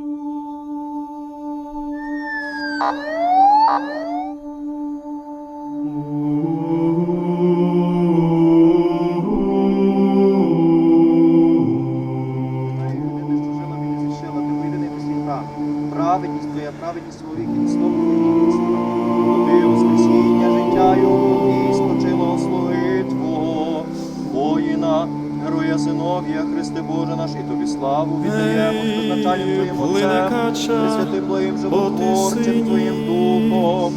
Oh. Пресвятим Твоїм животворцем Твоїм Духом,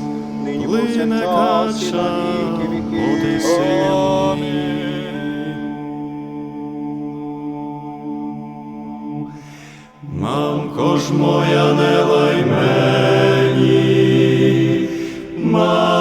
нині повсякчас і на віки віки. Мамко ж моя, не лай мені, мамко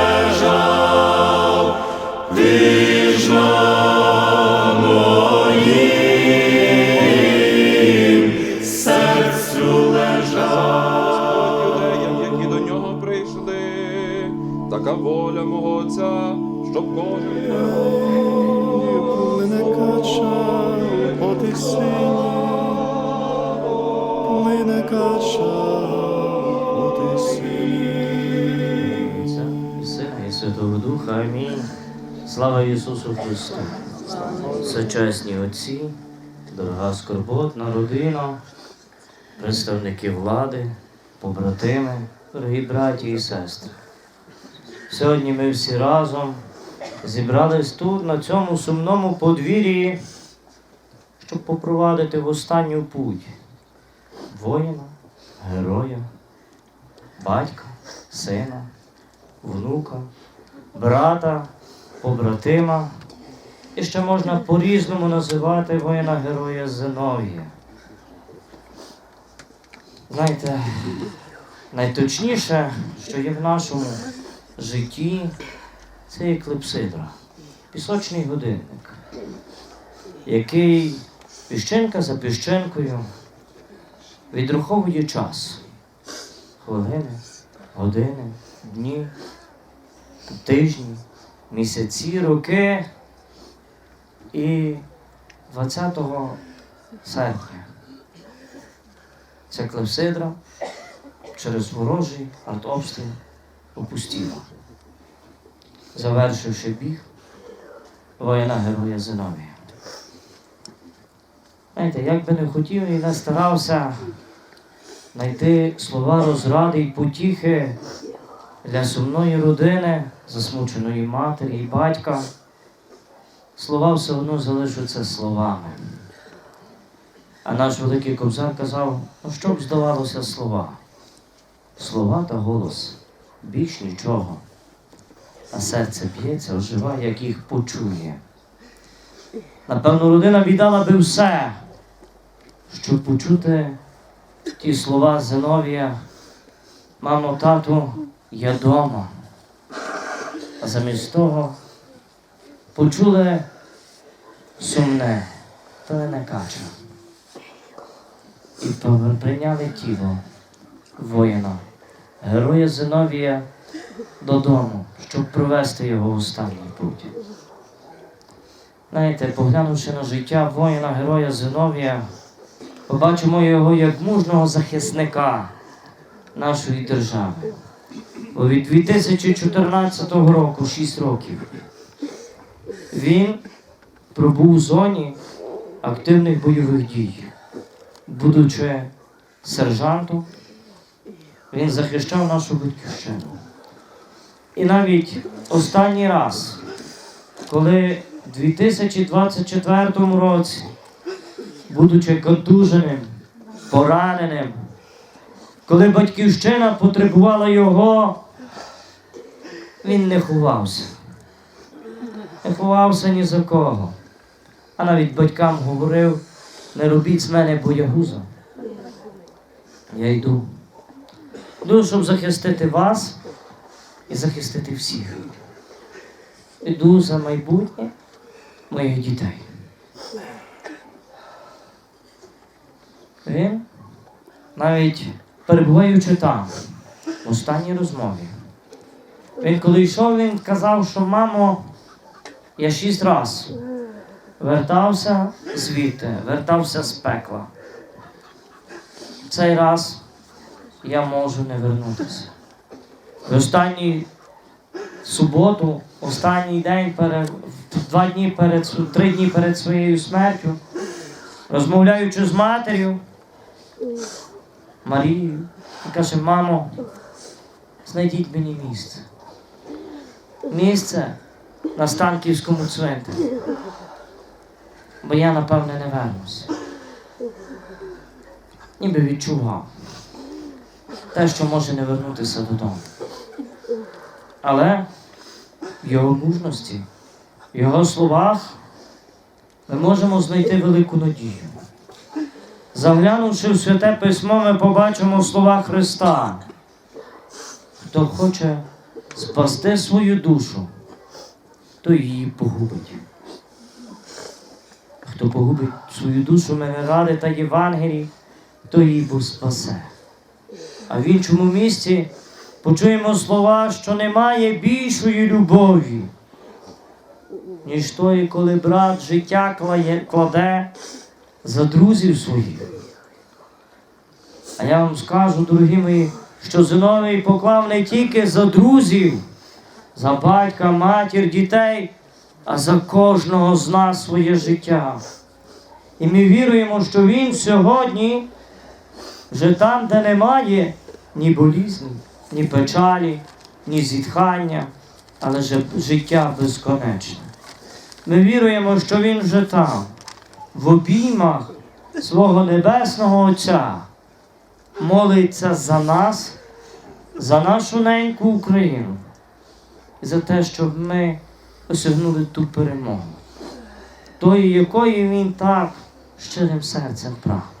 воля мого Отця, щоб кожен Плине кача по тисині, плине кача по. Отця і Сина і Святого Духа. Амінь. Слава Ісусу Христу. Сочасні отці, дорога скорботна родина, представники влади, побратими, дорогі браті і сестри. Сьогодні ми всі разом зібрались тут, на цьому сумному подвір'ї, щоб попровадити в останню путь воїна, героя, батька, сина, внука, брата, побратима. І ще можна по-різному називати воїна героя Зиновія. Знаєте, найточніше, що є в нашому житті, це є клепсидра, пісочний годинник, який піщинка за піщинкою відраховує час. Хвилини, години, дні, тижні, місяці, роки. І 20 серпня ця клепсидра через ворожий артобстріл опустіла, завершивши біг воїна героя Зиновія. Знаєте, як би не хотів і не старався знайти слова розради і потіхи для сумної родини, засмученої матері і батька, слова все одно залишаться словами. А наш великий кобзар казав, ну що б здавалося слова? слова та голос, більш нічого. А серце б'ється, оживає, як їх почує. Напевно, родина віддала би все, щоб почути ті слова Зиновія, мамо, тату, я дома. А замість того почули сумне, то не кача. І прийняли тіло воїна, героя Зиновія додому, щоб провести його останній путь. Знаєте, поглянувши на життя воїна, героя Зиновія, побачимо його як мужного захисника нашої держави. Бо від 2014 року, 6 років, він пробув в зоні активних бойових дій. Будучи сержантом, він захищав нашу батьківщину. І навіть останній раз, коли в 2024 році, будучи контуженим, пораненим, коли батьківщина потребувала його, він не ховався. Не ховався ні за кого. А навіть батькам говорив, не робіть з мене боягуза. Я йду. Йду, щоб захистити вас і захистити всіх. Іду за майбутнє моїх дітей. Він, навіть перебуваючи там, в останній розмові, він коли йшов, він казав, що мамо, я шість разів вертався звідти, вертався з пекла. Цей раз я можу не вернутися. В останній суботу, останній день перед два дні перед три дні перед своєю смертю, розмовляючи з матір'ю Марією, і каже, мамо, знайдіть мені місце. Місце на Станківському цвинтарі. Бо я, напевне, не вернуся. Ніби відчував те, що може не вернутися додому. Але в його мужності, в його словах ми можемо знайти велику надію. Заглянувши в святе письмо, ми побачимо слова Христа. Хто хоче спасти свою душу, то її погубить. Хто погубить свою душу ради та Євангелії, то її Бог спасе. А в іншому місці почуємо слова, що немає більшої любові, ніж тої, коли брат життя кладе за друзів своїх. А я вам скажу, дорогі мої, що Зиновій поклав не тільки за друзів, за батька, матір, дітей, а за кожного з нас своє життя. І ми віруємо, що він сьогодні вже там, де немає ні болізні, ні печалі, ні зітхання, але життя безконечне. Ми віруємо, що він вже там, в обіймах свого Небесного Отця, молиться за нас, за нашу неньку Україну і за те, щоб ми осягнули ту перемогу, тої, якої він так щирим серцем прагне.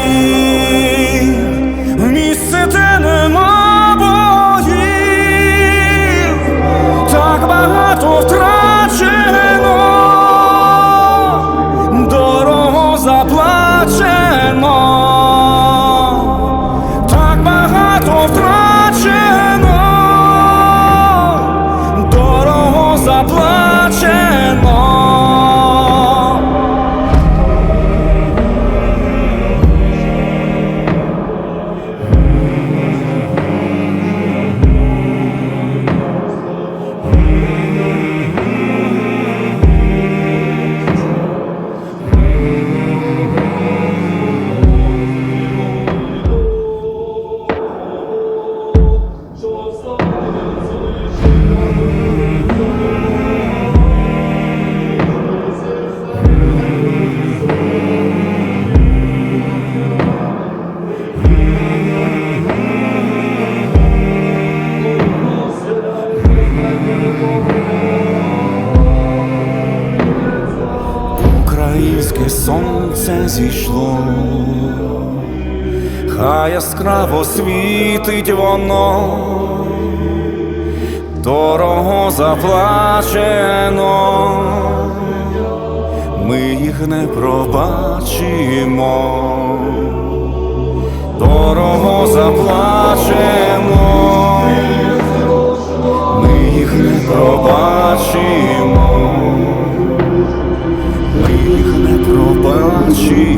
в де нема боїв, так багато втрачено, дорого заплачено, так багато втрачено, дорого заплачено. Зійшло, хай яскраво світить воно, дорого заплачено, ми їх не пробачимо,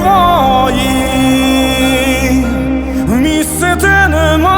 вої, в місце, те нема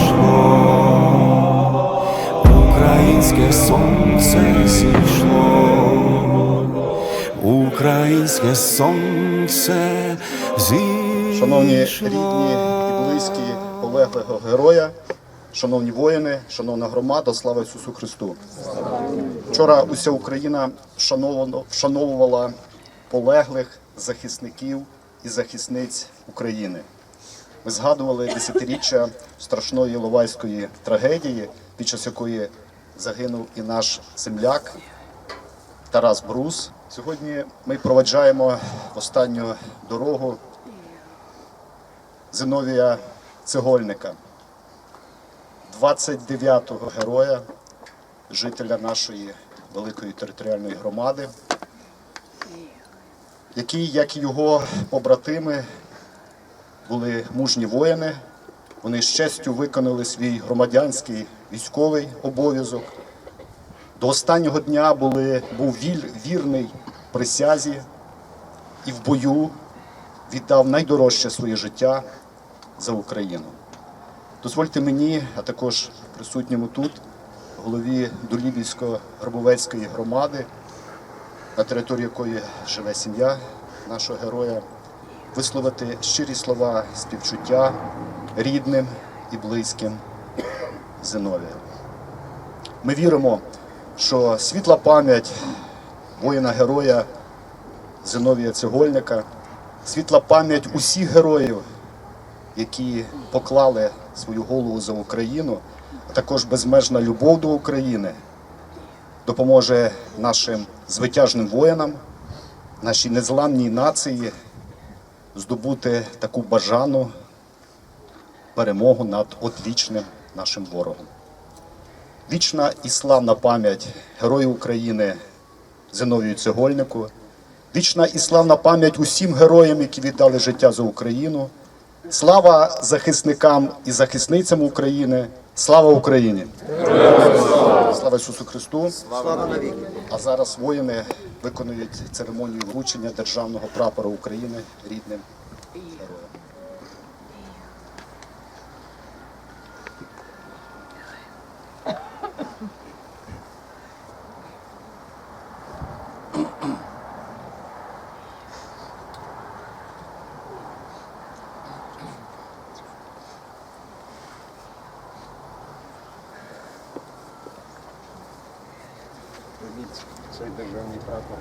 українське сонце зійшло, українське сонце зійшло. Шановні рідні і близькі полеглого героя, шановні воїни, шановна громада, слава Ісусу Христу. Вчора уся Україна вшановувала полеглих захисників і захисниць України. Ми згадували десятиріччя страшної Іловайської трагедії, під час якої загинув і наш земляк Тарас Брус. Сьогодні ми проведжаємо останню дорогу Зиновія Цегольника, 29-го героя, жителя нашої великої територіальної громади, який, як і його побратими, були мужні воїни. Вони з честю виконали свій громадянський військовий обов'язок. До останнього дня були, був вірний присязі і в бою віддав найдорожче своє життя за Україну. Дозвольте мені, а також присутньому тут, голові Долібівсько-Гробовецької громади, на території якої живе сім'я нашого героя, висловити щирі слова співчуття рідним і близьким Зиновія. Ми віримо, що світла пам'ять воїна-героя Зиновія Цегольника, світла пам'ять усіх героїв, які поклали свою голову за Україну, а також безмежна любов до України, допоможе нашим звитяжним воїнам, нашій незламній нації здобути таку бажану перемогу над одвічним нашим ворогом. Вічна і славна пам'ять Герою України Зиновію Цегольнику, вічна і славна пам'ять усім героям, які віддали життя за Україну. Слава захисникам і захисницям України. Слава Україні! Слава Ісусу Христу! Слава навіки. А зараз воїни виконують церемонію вручення державного прапора України рідним героям. Прийміть цей державний прапор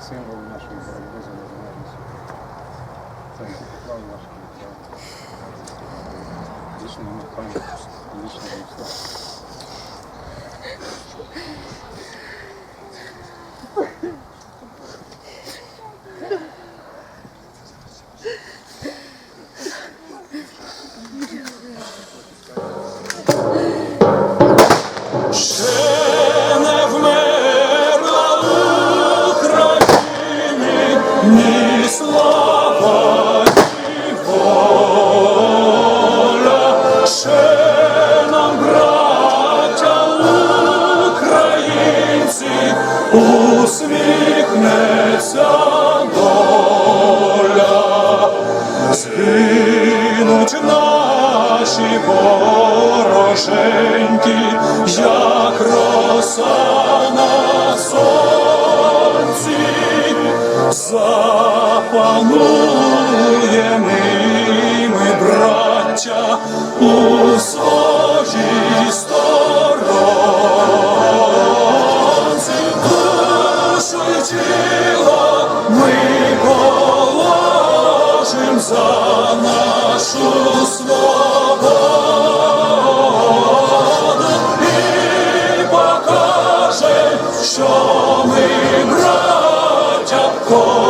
символ нашої боротьби за незалежність. Це поклав наш життя. Вічного пам'ять, вічного слава. тепленькі, як роса на сонці, запануємо ми, браття, у сожі сторонці, душу і ми положим за нашу світу. 心